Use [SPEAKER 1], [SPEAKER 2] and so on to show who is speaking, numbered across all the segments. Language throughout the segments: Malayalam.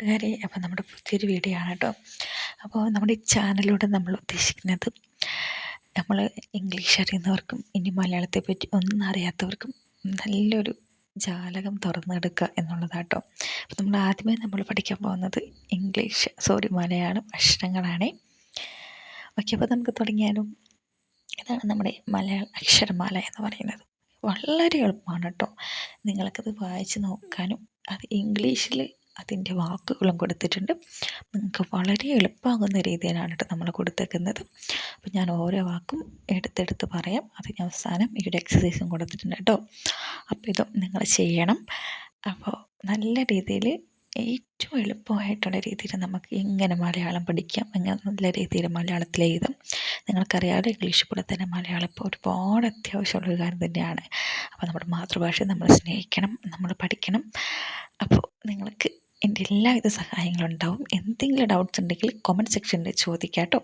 [SPEAKER 1] കൂട്ടുകാരെ അപ്പോൾ നമ്മുടെ പുതിയൊരു വീഡിയോ ആണ് കേട്ടോ. അപ്പോൾ നമ്മുടെ ഈ ചാനലിലൂടെ നമ്മൾ ഉദ്ദേശിക്കുന്നത് നമ്മൾ ഇംഗ്ലീഷ് അറിയുന്നവർക്കും ഇനി മലയാളത്തെ പറ്റി ഒന്നും അറിയാത്തവർക്കും നല്ലൊരു ജാലകം തുറന്നെടുക്കുക എന്നുള്ളതാട്ടോ അപ്പോൾ നമ്മൾ ആദ്യമേ നമ്മൾ പഠിക്കാൻ പോകുന്നത് ഇംഗ്ലീഷ് സോറി മലയാളം അക്ഷരങ്ങളാണേ. ഓക്കെ അപ്പോൾ നമുക്ക് തുടങ്ങിയാലും. ഇതാണ് നമ്മുടെ മലയാള അക്ഷരമാല എന്ന് പറയുന്നത്. വളരെ എളുപ്പമാണ് കേട്ടോ. നിങ്ങൾക്കത് വായിച്ച് നോക്കാനും അത് ഇംഗ്ലീഷിൽ അതിന്റെ വാക്കുകളും കൊടുത്തിട്ടുണ്ട്. നിങ്ങൾക്ക് വളരെ എളുപ്പമാകുന്ന രീതിയിലാണ് കേട്ടോ നമ്മൾ കൊടുത്തേക്കുന്നത്. അപ്പോൾ ഞാൻ ഓരോ വാക്കും എടുത്തെടുത്ത് പറയാം. അത് ഞാൻ അവസാനം ഈ ഒരു എക്സസൈസും കൊടുത്തിട്ടുണ്ട് കേട്ടോ. അപ്പോൾ ഇതും നിങ്ങൾ ചെയ്യണം. അപ്പോൾ നല്ല രീതിയിൽ ഏറ്റവും എളുപ്പമായിട്ടുള്ള രീതിയിൽ നമുക്ക് എങ്ങനെ മലയാളം പഠിക്കാം? എങ്ങനെ നല്ല രീതിയിൽ മലയാളത്തിൽ എഴുതാം? നിങ്ങൾക്കറിയാതെ ഇംഗ്ലീഷ് പോലെ തന്നെ മലയാളം ഇപ്പോൾ ഒരുപാട് അത്യാവശ്യമുള്ളൊരു കാര്യം തന്നെയാണ്. അപ്പോൾ നമ്മുടെ മാതൃഭാഷയെ നമ്മൾ സ്നേഹിക്കണം നമ്മൾ പഠിക്കണം. അപ്പോൾ നിങ്ങൾക്ക് എന്റെ എല്ലാവിധ സഹായങ്ങളും ഉണ്ടാവും. എന്തെങ്കിലും ഡൗട്ട്സ് ഉണ്ടെങ്കിൽ കമന്റ് സെക്ഷനിൽ ചോദിക്കാം കേട്ടോ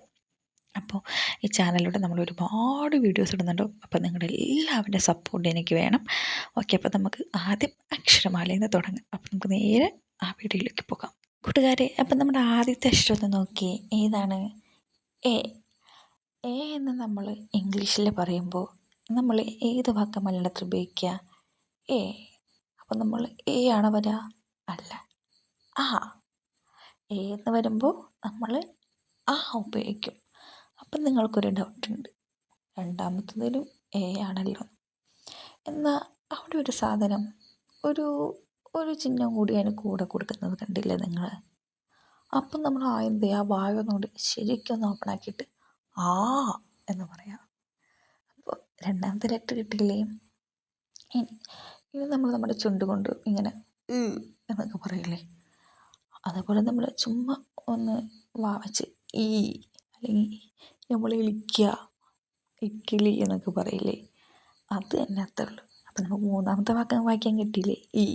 [SPEAKER 1] അപ്പോൾ ഈ ചാനലിലൂടെ നമ്മൾ ഒരുപാട് വീഡിയോസ് ഇടുന്നുണ്ട്. അപ്പോൾ നിങ്ങളുടെ എല്ലാവരുടെ സപ്പോർട്ട് എനിക്ക് വേണം. ഓക്കെ അപ്പോൾ നമുക്ക് ആദ്യം അക്ഷരമാലയിൽ നിന്ന് തുടങ്ങാം. അപ്പോൾ നമുക്ക് നേരെ ആ വീഡിയോയിലേക്ക് പോകാം. കൂട്ടുകാരെ അപ്പം നമ്മുടെ ആദ്യത്തെ അക്ഷരം നോക്കി ഏതാണ്? എ. എ എന്ന് നമ്മൾ ഇംഗ്ലീഷിൽ പറയുമ്പോൾ നമ്മൾ ഏത് വാക്ക് മലയാളത്തിൽ ഉപയോഗിക്കുക? എ. അപ്പം നമ്മൾ എ ആണ് വരിക അല്ല. ആ എ എന്ന് വരുമ്പോൾ നമ്മൾ ആ ഉപയോഗിക്കും. അപ്പം നിങ്ങൾക്കൊരു ഡൗട്ടുണ്ട് രണ്ടാമത്തതിലും എ ആണല്ലോ. എന്നാൽ അവിടെ ഒരു സാധനം ഒരു ഒരു ചിഹ്നം കൂടി അതിന് കൂടെ കൊടുക്കുന്നത് കണ്ടില്ലേ നിങ്ങൾ അപ്പം നമ്മൾ ആ എന്ത് ആ വായ ശരിക്കും ശരിക്കൊന്ന് ഓപ്പൺ ആക്കിയിട്ട് ആ എന്ന് പറയാം. അപ്പോൾ രണ്ടാമത്തെ ലെറ്റർ കിട്ടില്ലേ? ഇനി ഇനി നമ്മൾ നമ്മുടെ ചുണ്ട് കൊണ്ട് ഇങ്ങനെ എന്നൊക്കെ പറയില്ലേ? അതേപോലെ നമ്മൾ ചുമ്മാ ഒന്ന് വാച്ച് ഈ അല്ലെങ്കിൽ നമ്മൾ ഇളിക്കുക ഇക്കിളി എന്നൊക്കെ പറയില്ലേ? അത് തന്നെ അത്രേ ഉള്ളൂ. അപ്പം നമുക്ക് മൂന്നാമത്തെ വാക്ക് വായിക്കാൻ കിട്ടിയില്ലേ? ഈ.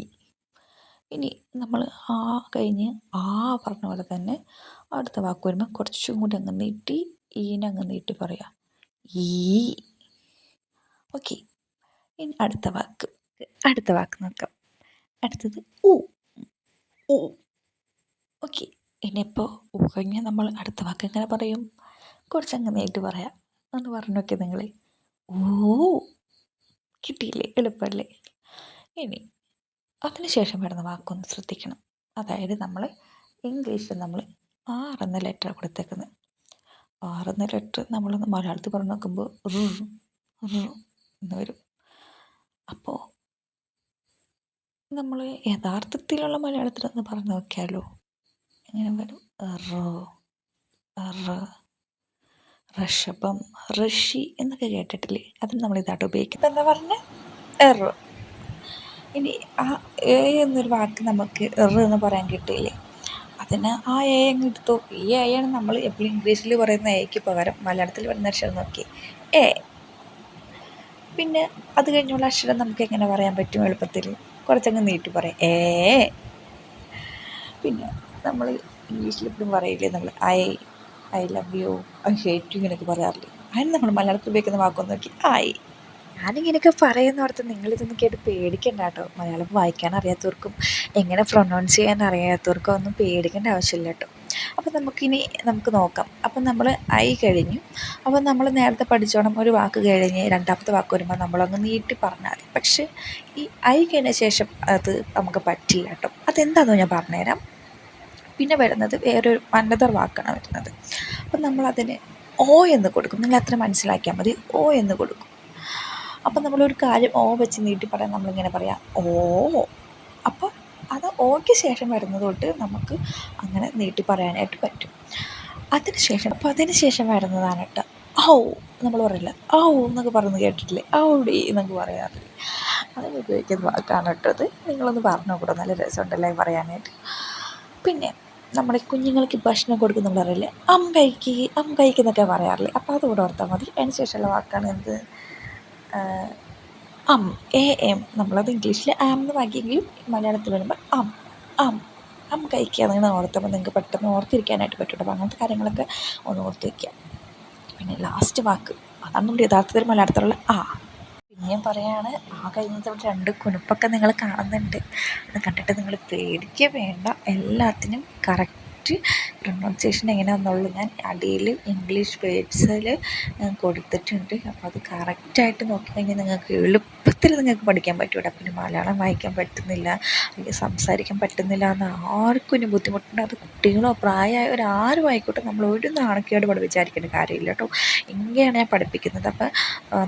[SPEAKER 1] ഇനി നമ്മൾ ആ കഴിഞ്ഞ് ആ പറഞ്ഞ പോലെ തന്നെ അടുത്ത വാക്ക് വരുമ്പോൾ കുറച്ചും കൂടി അങ്ങ് നീട്ടി ഈനെ അങ്ങ് നീട്ടി പറയാം. ഈ. ഓക്കെ. ഇനി അടുത്ത വാക്ക്. അടുത്ത വാക്ക് നോക്കാം. അടുത്തത് ഊ ഉ. ഓക്കെ ഇനിയിപ്പോൾ ഊ കഴിഞ്ഞാൽ നമ്മൾ അടുത്ത വാക്ക് എങ്ങനെ പറയും? കുറച്ചങ്ങ് നീട്ടി പറയാം. എന്ന് പറഞ്ഞു നോക്കിയാൽ നിങ്ങൾ ഓ കിട്ടിയില്ലേ? എളുപ്പമല്ലേ ഇനി അതിനുശേഷം വരുന്ന വാക്കൊന്ന് ശ്രദ്ധിക്കണം. അതായത് നമ്മൾ ഇംഗ്ലീഷിൽ നമ്മൾ ആർ എന്ന ലെറ്റർ കൊടുത്തേക്കുന്നത് എന്ന ലെറ്റർ നമ്മളൊന്ന് മലയാളത്തിൽ പറഞ്ഞു നോക്കുമ്പോൾ റു റു എന്ന് വരും. അപ്പോൾ നമ്മൾ യഥാർത്ഥത്തിലുള്ള മലയാളത്തിലൊന്ന് പറഞ്ഞു നോക്കിയാലോ? എങ്ങനെ വരും. റോ റ ഋഷഭം ഋഷി എന്നൊക്കെ കേട്ടിട്ടില്ലേ? അതും നമ്മൾ ഇതായിട്ട് ഉപയോഗിക്കുന്നത് എന്താ പറഞ്ഞത് എറു ഇനി ആ എ എന്നൊരു വാക്ക് നമുക്ക് എറു എന്ന് പറയാൻ കിട്ടിയില്ലേ? അതിന് ആ എ അങ്ങ് എടുത്തു. ഈ എ ആണ് നമ്മൾ എപ്പോഴും ഇംഗ്ലീഷിൽ പറയുന്ന എക്ക് പകരം മലയാളത്തിൽ വരുന്ന അക്ഷരം നോക്കി. എ. പിന്നെ അത് കഴിഞ്ഞുള്ള അക്ഷരം നമുക്ക് എങ്ങനെ പറയാൻ പറ്റും എളുപ്പത്തിൽ? കുറച്ചങ്ങ് നീട്ടി പറയാം. ഏ പിന്നെ നമ്മൾ ഇംഗ്ലീഷിൽ എപ്പോഴും പറയില്ലേ നമ്മൾ I I love you I hate you ഇങ്ങനെയൊക്കെ പറയാറില്ലേ? അതിന് നമ്മൾ മലയാളത്തിൽ ഉപയോഗിക്കുന്ന വാക്കൊന്ന് നോക്കി ഐ. ഞാനിങ്ങനെയൊക്കെ പറയുന്നോർത്ത് നിങ്ങളിതൊന്നും കേട്ട് പേടിക്കണ്ട കേട്ടോ. മലയാളം വായിക്കാൻ അറിയാത്തവർക്കും എങ്ങനെ പ്രൊനൗൺസ് ചെയ്യാൻ അറിയാത്തവർക്കും ഒന്നും പേടിക്കേണ്ട ആവശ്യമില്ല കേട്ടോ. അപ്പോൾ നമുക്കിനി നമുക്ക് നോക്കാം. അപ്പം നമ്മൾ ഐ കഴിഞ്ഞു. അപ്പം നമ്മൾ നേരത്തെ പഠിച്ചോണം ഒരു വാക്ക് കഴിഞ്ഞ് രണ്ടാമത്തെ വാക്ക് വരുമ്പോൾ നമ്മളങ്ങ് നീട്ടി പറഞ്ഞാൽ പക്ഷേ ഈ ഐ കഴിഞ്ഞ ശേഷം അത് നമുക്ക് പറ്റില്ല കേട്ടോ. അതെന്താണെന്ന് ഞാൻ പറഞ്ഞുതരാം. പിന്നെ വരുന്നത് വേറൊരു അനദർ വാക്കാണ് വരുന്നത്. അപ്പം നമ്മളതിന് ഓ എന്ന് കൊടുക്കും. നിങ്ങൾ അത്ര മനസ്സിലാക്കിയാൽ മതി. ഓ എന്ന് കൊടുക്കും. അപ്പം നമ്മളൊരു കാര്യം ഓ വെച്ച് നീട്ടി പറയാൻ നമ്മളിങ്ങനെ പറയാം. ഓ. അപ്പോൾ അത് ഓയ്ക്ക് ശേഷം വരുന്നത് തൊട്ട് നമുക്ക് അങ്ങനെ നീട്ടി പറയാനായിട്ട് പറ്റും. അതിന് ശേഷം അപ്പോൾ അതിന് ശേഷം വരുന്നതാണ് കേട്ടോ ഔ നമ്മൾ പറയില്ല? ഔ എന്നൊക്കെ പറയുന്നത് കേട്ടിട്ടില്ലേ? ഔടി എന്നൊക്കെ പറയാറില്ലേ അതിന് ഉപയോഗിക്കുന്ന വാക്കാണ് കേട്ടത് നിങ്ങളൊന്ന് പറഞ്ഞു നോക്കട്ടോ നല്ല രസമുണ്ടല്ലേ പറയാനായിട്ട്. പിന്നെ നമ്മുടെ കുഞ്ഞുങ്ങൾക്ക് ഭക്ഷണം കൊടുക്കുന്നു പറയില്ലേ? അം കഴിക്ക് അം കഴിക്കുന്നൊക്കെ പറയാറില്ലേ? അപ്പോൾ അതുകൂടെ ഓർത്താൽ മതി. അതിന് ശേഷമുള്ള വാക്കാണ് എന്ത്? Am A M. നമ്മളത് ഇംഗ്ലീഷിൽ ആം എന്ന് വാക്കിയെങ്കിലും മലയാളത്തിൽ വരുമ്പോൾ അം അം അം കഴിക്കുക എന്നാണ് ഓർത്തപ്പോൾ നിങ്ങൾക്ക് പെട്ടെന്ന് ഓർത്തിരിക്കാനായിട്ട് പറ്റും അപ്പോൾ അങ്ങനത്തെ കാര്യങ്ങളൊക്കെ ഒന്ന് ഓർത്ത് വയ്ക്കുക പിന്നെ ലാസ്റ്റ് വാക്ക്. അതാണ് നമ്മുടെ യഥാർത്ഥത്തിൽ മലയാളത്തിലുള്ള ആ പിന്നെയും പറയാണ് ആ കഴിഞ്ഞ രണ്ട് കുനുപ്പൊക്കെ നിങ്ങൾ കാണുന്നുണ്ട്. അത് കണ്ടിട്ട് നിങ്ങൾ പേടിക്കുക വേണ്ട. എല്ലാത്തിനും കറക്റ്റ് പ്രൊനൗൺസിയേഷൻ എങ്ങനെയാണെന്നുള്ളത് ഞാൻ അടിയിൽ ഇംഗ്ലീഷ് വേർഡ്സിൽ കൊടുത്തിട്ടുണ്ട്. അപ്പോൾ അത് കറക്റ്റായിട്ട് നോക്കിക്കഴിഞ്ഞാൽ നിങ്ങൾക്ക് എളുപ്പത്തിൽ നിങ്ങൾക്ക് പഠിക്കാൻ പറ്റും കേട്ടോ പിന്നെ മലയാളം വായിക്കാൻ പറ്റുന്നില്ല അല്ലെങ്കിൽ സംസാരിക്കാൻ പറ്റുന്നില്ല എന്ന് ആർക്കും ഇനി ബുദ്ധിമുട്ടുണ്ട്. അത് കുട്ടികളോ പ്രായമായവർ ആരും ആയിക്കോട്ടെ നമ്മൾ ഒരു നാണക്കേട് ഇവിടെ വിചാരിക്കേണ്ട കാര്യമില്ല കേട്ടോ. ഇങ്ങനെയാണ് ഞാൻ പഠിപ്പിക്കുന്നത്. അപ്പോൾ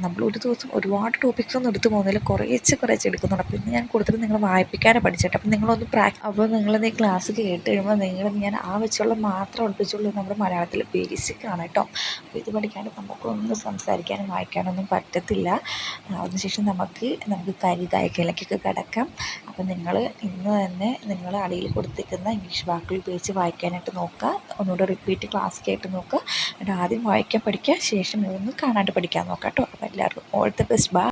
[SPEAKER 1] നമ്മൾ ഒരു ദിവസം ഒരുപാട് ടോപ്പിക്സ് ഒന്നും എടുത്തു പോകുന്നില്ല കുറേച്ച് കുറേച്ച് എടുക്കുന്നുണ്ട്. അപ്പോൾ ഇന്ന് ഞാൻ കൊടുത്തിട്ട് നിങ്ങൾ വായിപ്പിക്കാനാണ് പഠിച്ചിട്ട് അപ്പം നിങ്ങളൊന്ന് പ്രാക്ടീസ് അപ്പോൾ നിങ്ങളത് ഈ ക്ലാസ് കേട്ട് കഴിയുമ്പോൾ നിങ്ങൾ ഞാൻ ആ വെച്ചുള്ള മാത്രം ഒളിപ്പിച്ചുള്ളൂ നമ്മൾ മലയാളത്തിൽ ബേസിക്കാണ് കേട്ടോ. അപ്പോൾ ഇത് പഠിക്കാണ്ട് നമുക്കൊന്നും സംസാരിക്കാനും വായിക്കാനൊന്നും പറ്റത്തില്ല. അതിനുശേഷം നമുക്ക് നമുക്ക് കരി കായ്ക്കലക്കൊക്കെ കിടക്കാം. അപ്പം നിങ്ങൾ ഇന്ന് തന്നെ നിങ്ങൾ അടിയിൽ കൊടുത്തിരിക്കുന്ന ഇംഗ്ലീഷ് വാക്കുകൾ ഉപയോഗിച്ച് വായിക്കാനായിട്ട് നോക്കുക. ഒന്നുകൂടെ റിപ്പീറ്റ് ക്ലാസ് കേട്ട് നോക്കുക. എന്നിട്ട് ആദ്യം വായിക്കാൻ പഠിക്കുക. ശേഷം ഇതൊന്ന് കാണാണ്ട് പഠിക്കാൻ നോക്കാം കേട്ടോ. അപ്പോൾ എല്ലാവർക്കും ഓൾ ദ ബെസ്റ്റ് ബാ